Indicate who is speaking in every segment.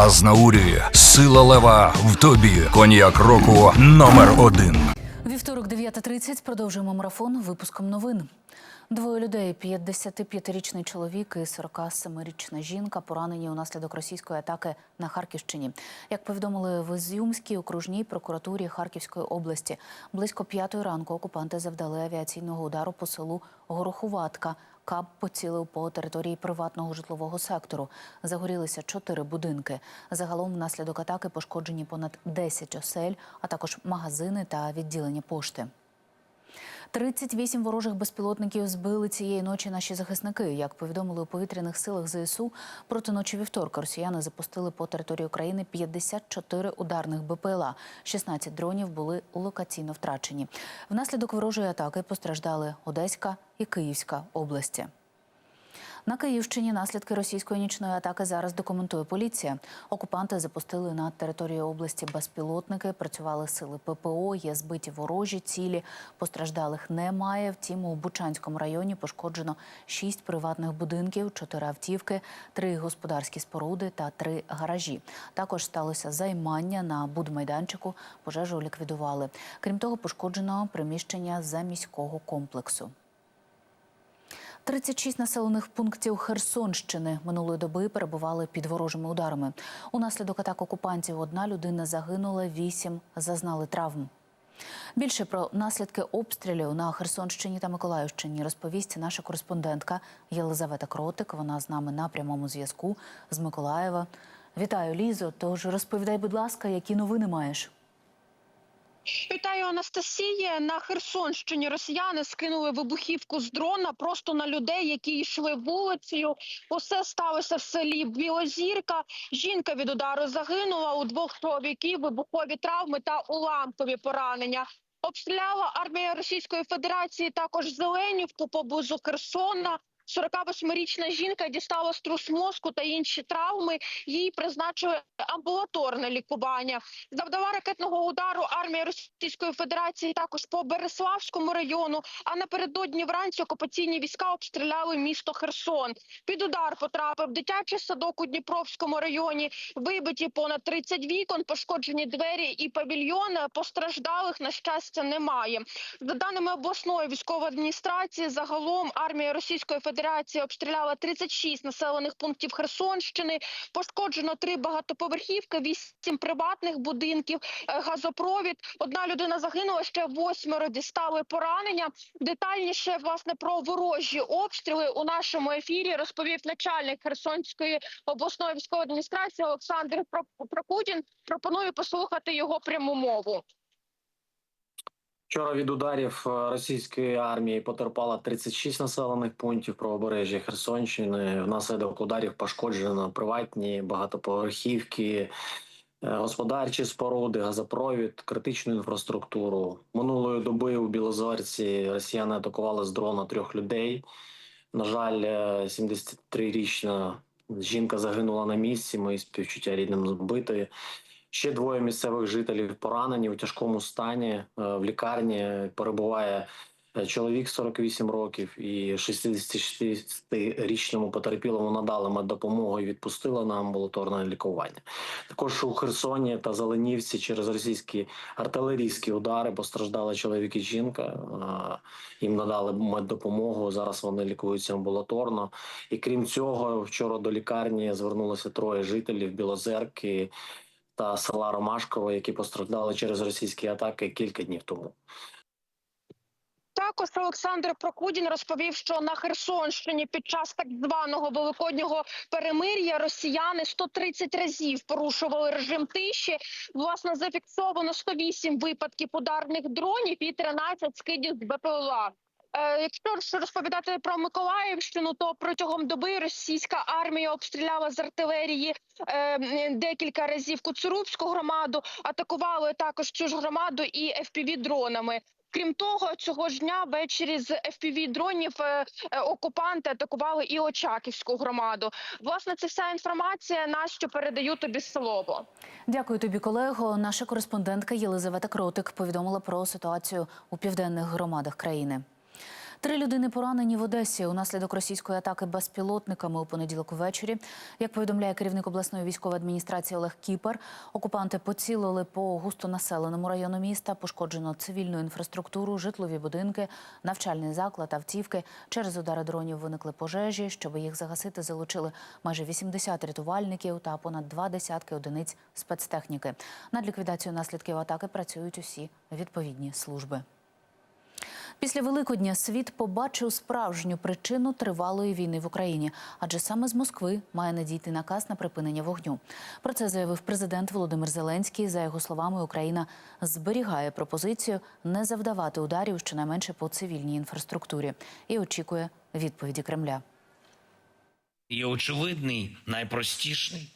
Speaker 1: Азнаурі, сила лева в тобі. Коньяк року номер один.
Speaker 2: Вівторок 9.30 продовжуємо марафон випуском новин. Двоє людей, 55-річний чоловік і 47-річна жінка, поранені унаслідок російської атаки на Харківщині. Як повідомили в Ізюмській окружній прокуратурі Харківської області, близько п'ятої ранку окупанти завдали авіаційного удару по селу Горохуватка. Каб поцілив по території приватного житлового сектору. Загорілися чотири будинки. Загалом внаслідок атаки пошкоджені понад 10 осель, а також магазини та відділення пошти. 38 ворожих безпілотників збили цієї ночі наші захисники. Як повідомили у повітряних силах ЗСУ, проти ночі вівторка росіяни запустили по території України 54 ударних БПЛА. 16 дронів були локаційно втрачені. Внаслідок ворожої атаки постраждали Одеська і Київська області. На Київщині наслідки російської нічної атаки зараз документує поліція. Окупанти запустили на території області безпілотники, працювали сили ППО, є збиті ворожі цілі. Постраждалих немає. Втім, у Бучанському районі пошкоджено шість приватних будинків, чотири автівки, три господарські споруди та три гаражі. Також сталося займання на будмайданчику. Пожежу ліквідували. Крім того, пошкоджено приміщення заміського комплексу. 36 населених пунктів Херсонщини минулої доби перебували під ворожими ударами. Унаслідок атак окупантів одна людина загинула, вісім зазнали травм. Більше про наслідки обстрілів на Херсонщині та Миколаївщині розповість наша кореспондентка Єлизавета Кротик. Вона з нами на прямому зв'язку з Миколаєва. Вітаю, Лізо. Тож розповідай, будь ласка, які новини маєш?
Speaker 3: Вітаю, Анастасія. На Херсонщині росіяни скинули вибухівку з дрона просто на людей, які йшли вулицею. Усе сталося в селі Білозірка. Жінка від удару загинула у двох чоловіків вибухові травми та уламкові поранення. Обстріляла армія Російської Федерації також Зеленівку поблизу Херсона. 48-річна жінка дістала струс мозку та інші травми. Їй призначили амбулаторне лікування. Завдала ракетного удару армія Російської Федерації також по Береславському району. А напередодні вранці окупаційні війська обстріляли місто Херсон. Під удар потрапив дитячий садок у Дніпровському районі. Вибиті понад 30 вікон, пошкоджені двері і павільйон. Постраждалих на щастя немає. За даними обласної військової адміністрації, загалом армія Російської Федерації обстріляла 36 населених пунктів Херсонщини. Пошкоджено три багатоповерхівки, вісім приватних будинків, е, газопровід. Одна людина загинула, ще восьмеро дістали поранення. Детальніше власне про ворожі обстріли у нашому ефірі розповів начальник Херсонської обласної військової адміністрації Олександр Про- Прокудін. Пропоную послухати його пряму мову.
Speaker 4: Вчора від ударів е, російської армії потерпало 36 населених пунктів правобережжя Херсонщини. Внаслідок ударів пошкоджено приватні багатоповерхівки, е, господарчі споруди, газопровід, критичну інфраструктуру. Минулої доби у Білозорці росіяни атакували з дрона трьох людей. На жаль, е, 73-річна жінка загинула на місці. Мої співчуття рідним збитої. Ще двоє місцевих жителів поранені у тяжкому стані. Е, В лікарні перебуває е, чоловік 48 років і 66-річному потерпілому надали меддопомогу і відпустили на амбулаторне лікування. Також у Херсоні та Зеленівці через російські артилерійські удари постраждали чоловік і жінка. Е, Їм надали меддопомогу. Зараз вони лікуються амбулаторно. І крім цього, вчора до лікарні звернулося троє жителів Білозерки та села Ромашково, які постраждали через російські атаки кілька днів тому.
Speaker 3: Також Олександр Прокудін розповів, що на Херсонщині під час так званого великоднього перемир'я росіяни 130 разів порушували режим тиші. Власне, зафіксовано 108 випадків ударних дронів і 13 скидів з БПЛА. Е, Якщо розповідати про Миколаївщину, то протягом доби російська армія обстріляла з артилерії е, декілька разів Куцурубську громаду, атакували також цю ж громаду і fpv дронами. Крім того, цього ж дня ввечері з fpv дронів е, окупанти атакували і Очаківську громаду. Власне, це вся інформація, на що передаю тобі слово.
Speaker 2: Дякую тобі, колего. Наша кореспондентка Єлизавета Кротик повідомила про ситуацію у південних громадах країни. Три людини поранені в Одесі унаслідок російської атаки безпілотниками у понеділок ввечері. Як повідомляє керівник обласної військової адміністрації Олег Кіпер, окупанти поцілили по густонаселеному району міста. Пошкоджено цивільну інфраструктуру, житлові будинки, навчальний заклад, автівки. Через удари дронів виникли пожежі. Щоб їх загасити, залучили майже 80 рятувальників та понад два десятки одиниць спецтехніки. Над ліквідацією наслідків атаки працюють усі відповідні служби. Після Великодня світ побачив справжню причину тривалої війни в Україні, адже саме з Москви має надійти наказ на припинення вогню. Про це заявив президент Володимир Зеленський. За його словами, Україна зберігає пропозицію не завдавати ударів щонайменше по цивільній інфраструктурі і очікує відповіді Кремля.
Speaker 5: Є очевидний, найпростіший,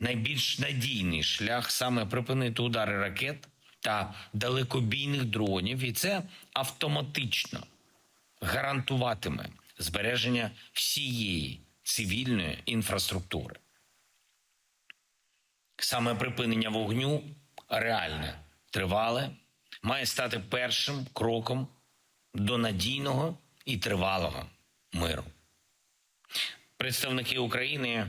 Speaker 5: найбільш надійний шлях саме припинити удари ракет та далекобійних дронів, і це автоматично гарантуватиме збереження всієї цивільної інфраструктури. Саме припинення вогню реальне, тривале, має стати першим кроком до надійного і тривалого миру представники України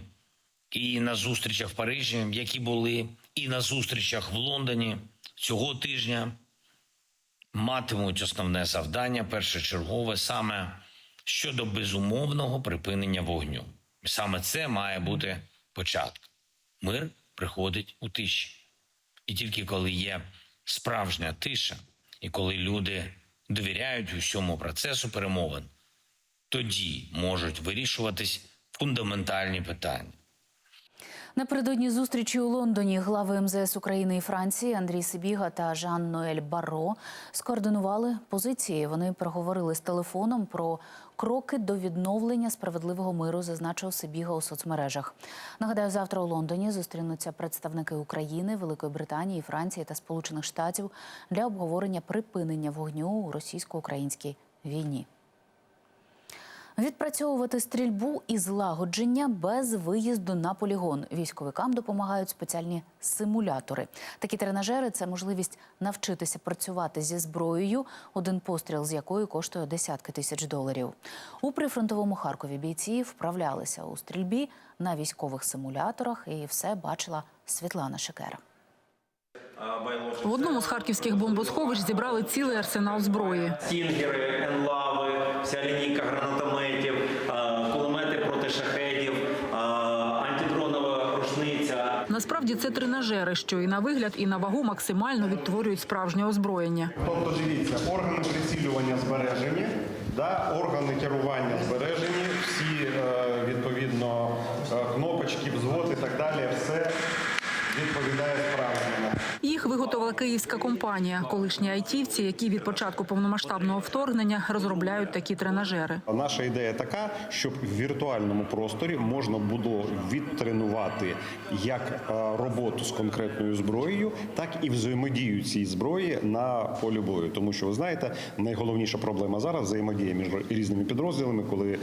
Speaker 5: і на зустрічах в Парижі, які були, і на зустрічах в Лондоні цього тижня матимуть основне завдання першочергове саме щодо безумовного припинення вогню. Саме це має бути початком. Мир приходить у тиші. І тільки коли є справжня тиша, і коли люди довіряють усьому процесу перемовин, тоді можуть вирішуватись фундаментальні питання.
Speaker 2: Напередодні зустрічі у Лондоні глави МЗС України і Франції Андрій Сибіга та Жан Ноель Барро скоординували позиції. Вони переговорили з телефоном про кроки до відновлення справедливого миру, зазначив Сибіга у соцмережах. Нагадаю, завтра у Лондоні зустрінуться представники України, Великої Британії, Франції та Сполучених Штатів для обговорення припинення вогню у російсько-українській війні. Відпрацьовувати стрільбу і злагодження без виїзду на полігон. Військовикам допомагають спеціальні симулятори. Такі тренажери це можливість навчитися працювати зі зброєю, один постріл з якої коштує десятки тисяч доларів. У прифронтовому Харкові бійці вправлялися у стрільбі на військових симуляторах, і все бачила Світлана Шекера.
Speaker 6: В одному з харківських бомбосховищ зібрали цілий арсенал зброї.
Speaker 7: стінгери, енлави, вся лінійка гранатометів, е, кулемети проти шахедів, е, антидронова рушниця.
Speaker 6: Насправді це тренажери, що і на вигляд, і на вагу максимально відтворюють справжнє озброєння.
Speaker 8: Тобто, дивіться, органи прицілювання збережені, да, органи керування збережені, всі е, відповідно кнопочки, взвод і так далі, все відповідає справжньому.
Speaker 6: Їх виготовила київська компанія, колишні айтівці, які від початку повномасштабного вторгнення розробляють такі тренажери.
Speaker 8: Наша ідея така, щоб в віртуальному просторі можна було відтренувати як е, роботу з конкретною зброєю, так і взаємодію цієї зброї на полі бою. Тому що ви знаєте, найголовніша проблема зараз взаємодія між різними підрозділами, коли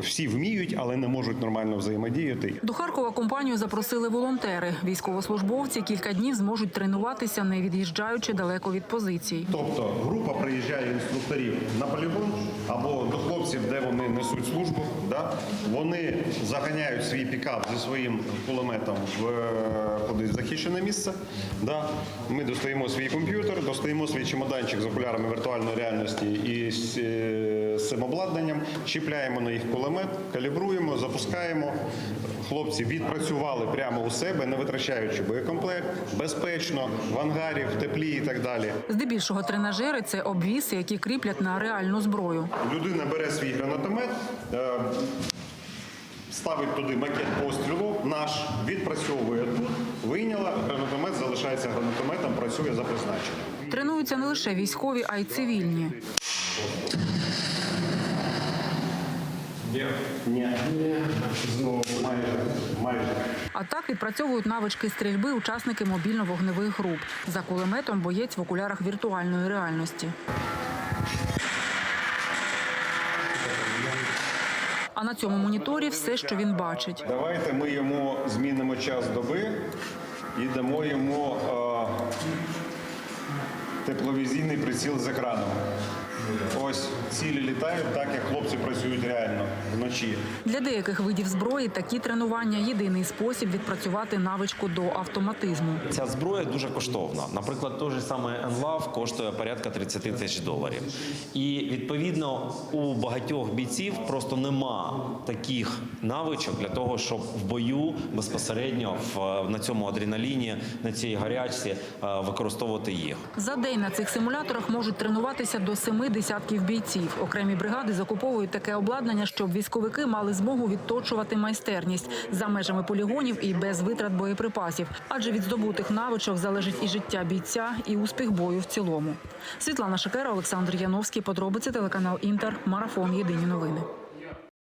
Speaker 8: всі вміють, але не можуть нормально взаємодіяти.
Speaker 6: До Харкова компанію запросили волонтери. Військовослужбовці кілька днів зможуть тренуватися, не від'їжджаючи далеко від позицій.
Speaker 8: Тобто група приїжджає інструкторів на полігон або до хлопців, де вони несуть службу. Да? Вони заганяють свій пікап зі своїм кулеметом в е, кудись захищене місце. Да? Ми достаємо свій комп'ютер, достаємо свій чемоданчик з окулярами віртуальної реальності і з, е, цим обладнанням, чіпляємо на їх кулемет, калібруємо, запускаємо. Хлопці відпрацювали прямо у себе, не витрачаючи боєкомплект, безпечно, в ангарі, в теплі і так далі.
Speaker 6: Здебільшого тренажери це обвіси, які кріплять на реальну зброю.
Speaker 8: Людина бере свій гранатомет, е, ставить туди макет пострілу, наш відпрацьовує тут, вийняла, гранатомет залишається гранатометом, працює за призначенням.
Speaker 6: Тренуються не лише військові, а й цивільні.
Speaker 8: Ні, знову майже, майже.
Speaker 6: А так відпрацьовують навички стрільби учасники мобільно-вогневих груп. За кулеметом боєць в окулярах віртуальної реальності. А на цьому моніторі все, що він бачить.
Speaker 8: Давайте ми йому змінимо час доби і дамо йому е, тепловізійний приціл з екраном. Ось цілі літають так, як хлопці працюють реально вночі.
Speaker 6: Для деяких видів зброї такі тренування єдиний спосіб відпрацювати навичку до автоматизму.
Speaker 9: Ця зброя дуже коштовна. Наприклад, той же самий Енлав коштує порядка 30 тисяч доларів. І відповідно у багатьох бійців просто нема таких навичок для того, щоб в бою безпосередньо в на цьому адреналіні, на цій гарячці е, використовувати їх.
Speaker 6: За день на цих симуляторах можуть тренуватися до семи десятків бійців. Окремі бригади закуповують таке обладнання, щоб військовики мали змогу відточувати майстерність за межами полігонів і без витрат боєприпасів. Адже від здобутих навичок залежить і життя бійця, і успіх бою в цілому. Світлана Шикера, Олександр Яновський. Подробиці телеканал Інтер. Марафон. Єдині новини.